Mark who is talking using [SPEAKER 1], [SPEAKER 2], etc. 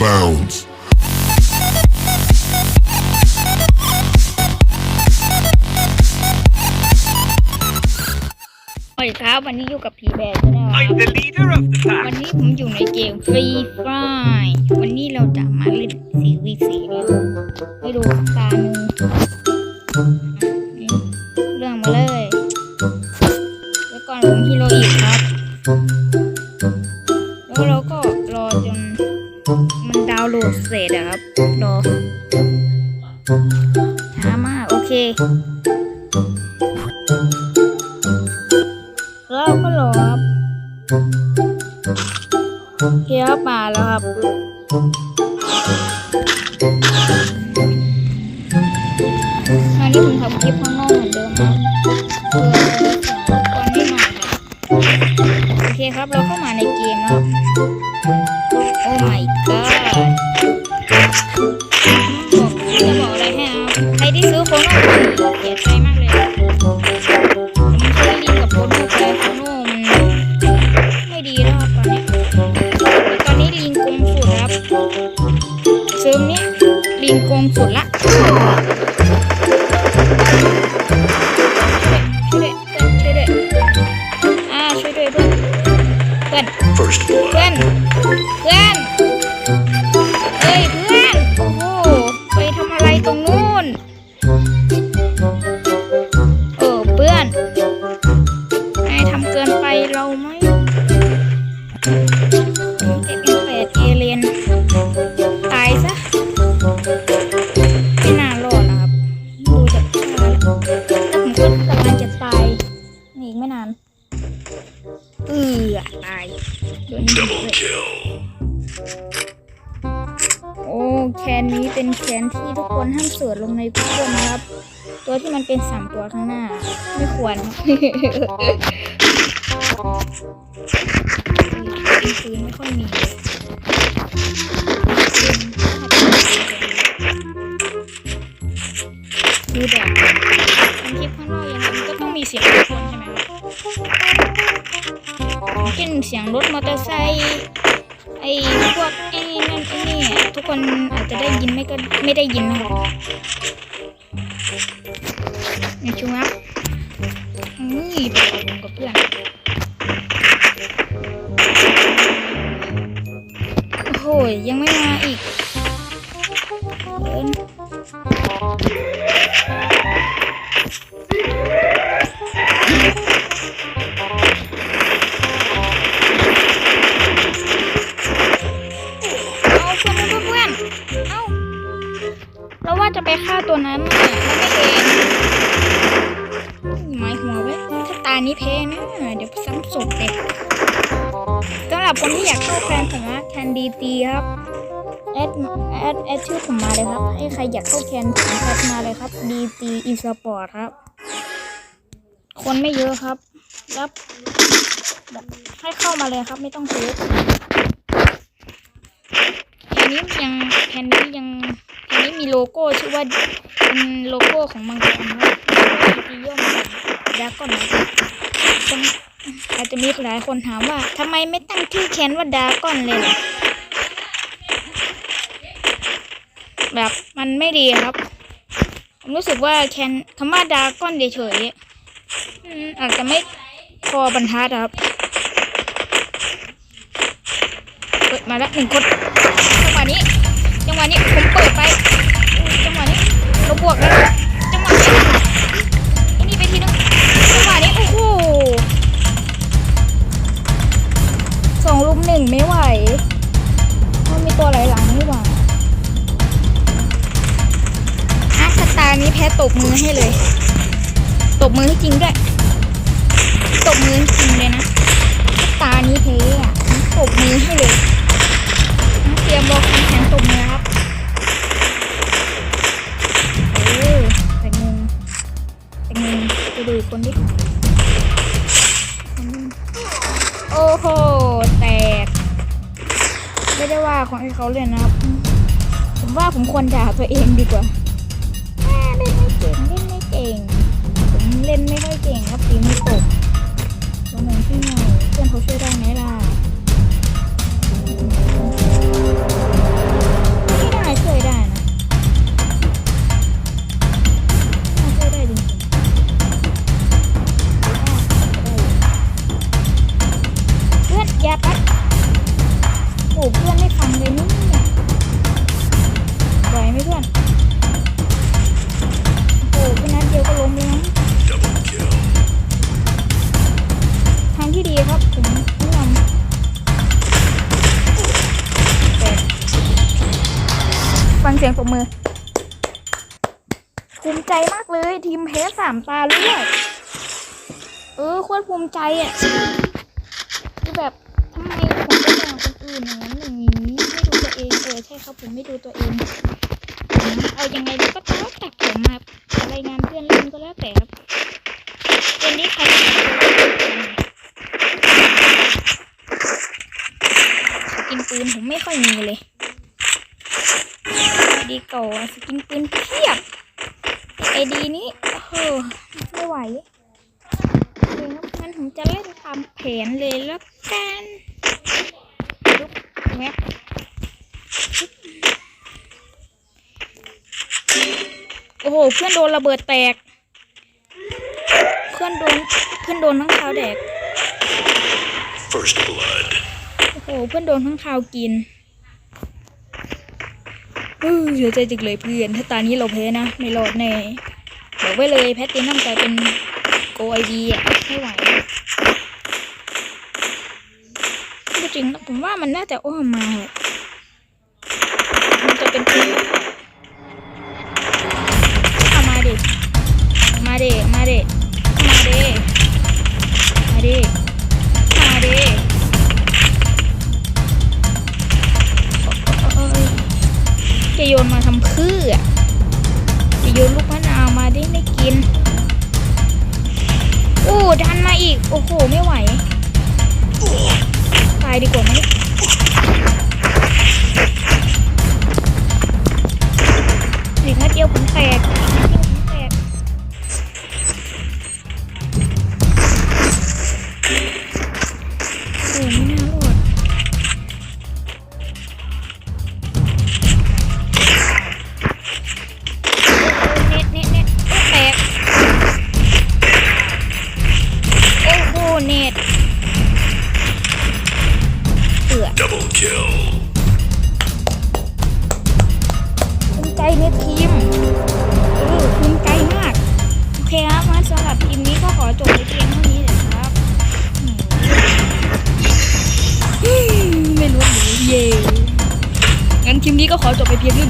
[SPEAKER 1] bounds.
[SPEAKER 2] สวัสดีครับวันนี้อยู่กับผีแบร์นะครับ
[SPEAKER 3] I'm the leader of the
[SPEAKER 2] วัน
[SPEAKER 3] pack.
[SPEAKER 2] นี้ผมอยู่ในเกมฟรีไฟวันนี้เราจะมาเล่นสีวีสีเนี่ยให้ดูตาหนึ่งนี่เรื่องมาเลย แล้วก่อนผมฮีโรอีกครับ แล้วเราก็รอจน มันดาวน์โหลดเสร็จอะครับรอช้ามากโอเคแล้วเราก็รอครับเกียร์มาแล้วครับอันนี้ผมทำคลิปข้างนอกเหมือนเดิมครับเพื่อตอนนี้หน่อยครับโอเคครับ เราเข้ามาในเกมแล้ว อ้ my god บอกจะบอกอะไรให้ครับใครที่ซื้อโคโน่เสียใจมากเลยผมเคยลิงกับโคโน่ไปโคโน่มันไม่ดีแล้วครับตอนนี้ตอนนี้ลิงโกงสุดครับเซิร์ฟนี้ลิงโกงสุดละ อนเพื่อนเฮ้ยเพื่อนโอ้โหไปทำอะไรตรงนู้นเออเพื่อนนายทำเกินไปเราไหม โอ้แคนนี้เป็นแคนที่ทุกคนห้ามเสิร์ชลงใน Google นะครับ ตัวที่มันเป็นสามตัวข้างหน้า ไม่ควรครับปืนไม่ค่อยมีคือแบบทำคลิปข้างนอกยังไงมันก็ต้องมีเสียงทุกคนใช่ไหมครับเช่นเสียงรถมอเตอร์ไซค์ พวกไอ้นั่นไอ้นี่ทุกคนอาจจะได้ยินไม่ก็ไม่ได้ยินนะครับอย่ชูนะนี่ไปกับผมกับเพื่อนโอ้โหยังไม่มาอีกเดิน จะไปฆ่าตัวนั้นน่ะแล้วไม่เห็นหมายหัวไว้ถ้าตานี้แพ้นะ เดี๋ยวซ้ำศพเด็กสำหรับคนที่อยากเข้าแฟนผมนะแคนดีตีครับแอดแอดแอดชื่อผมมาเลยครับ ให้ใครอยากเข้าแคนผมแอดมาเลยครับดีตีอีสปอร์ตครับ คนไม่เยอะครับ รับให้เข้ามาเลยครับ ไม่ต้องซื้อแคนนี้ยังแคนนี้ยัง มีโลโก้ชื่อว่าเป็นโลโก้ของมังกรครับดีย่อมดากอนนะอาจจะมีหลายคนถามว่าทำไมไม่ตั้งชื่อแคนว่าดากอนเลยล่ะแบบมันไม่ดีครับ ผมรู้สึกว่าแคนคำว่าดราก้อนเฉยๆอาจจะไม่พอบรรทัดครับเปิดมาแล้วหนึ่งคนจังหวะนี้ วะนี้ผมเปิดไปอุ้ยจังหวะนี้เราบวกแล้วนะจังหวะนี้อ้นี่ไปทีนึงจังหวะนี้โอ้โหสองลุมหนึ่งไม่ไหวมันมีตัวไหลหลังนี่หว่าอาสตาร์นี้แพ้ตบมือให้เลย ตบมือให้จริงด้วยตบมือจริงเลยนะตานี้แพ้อะตบมือให้เลย ขอให้เขาเล่นะครับ ผมว่าผมควรด่าตัวเองดีกว่าเล่นไม่เก่งเล่นไม่เก่ง ผมเล่นไม่ค่อยเก่งครับฝีมือตกตัวหนึ่งที่หน่อยเพื่อนเขาช่วยได้ไหมล่ะ เสียงปรบมือภูมิใจมากเลยทีมแพ้สามตาเลือดเออโคตรภูมิใจอะคือแบบทำไมผมไปแบ่งคนอื่นอย่างนั้นอย่างนี้ไม่ดูตัวเองเออใช่ครับผมไม่ดูตัวเองเอายังไงดีก็ต้องตัดผมมารายงานเพื่อนเล่นก็แล้วแต่ครับวันนี้ใครจะกินปืนผมไม่ค่อยมีเลย ดีเก่าอะสกินปืนเพียบไอดีนี้เออไม่ไหวโอเคครับงั้นผมจะเล่นตามแผนเลยแล้วกันลุกแวบโอ้โห เพื่อนโดนระเบิดแตก เพื่อนโดน เพื่อนโดนทั้งคาวแดก
[SPEAKER 1] First blood.
[SPEAKER 2] โอ้โห เพื่อนโดนทั้งคาวกิน เออเสียใจจังเลยเพื่อน ถ้าตานี้เราแพ้นะ ไม่รอดแน่บอกไว้เลยแพทตินัมกลายเป็นโกไอดีอะไม่ไหวจริงๆนะผมว่ามันน่าจะอ้อมมาแหละ โยนมาทำเพื่อจะโยนลูกมะนาวมาได้ไม่กิน โอ้ดันมาอีก โอ้โห ไม่ไหว ตายดีกว่าไหม ใจในทีมเออภูมิใจมาก โอเคครับงั้นสำหรับทีมนี้ก็ขอจบไปเพียงเท่านี้เลยครับไม่รู้หรือเย่งั้นทีมนี้ก็ขอจบไปเพียงเท่านี้